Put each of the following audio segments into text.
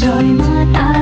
rồi mưa ta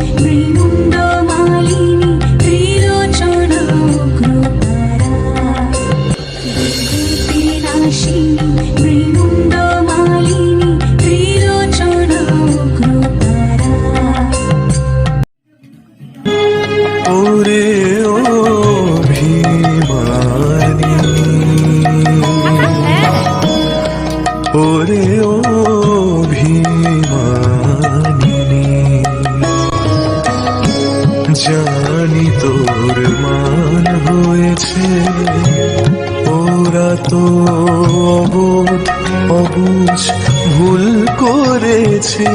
ृणुण्डमालिनी জানি তোর মান হয়েছে। ওরা তো অবোধ অবুঝ ভুল করেছে।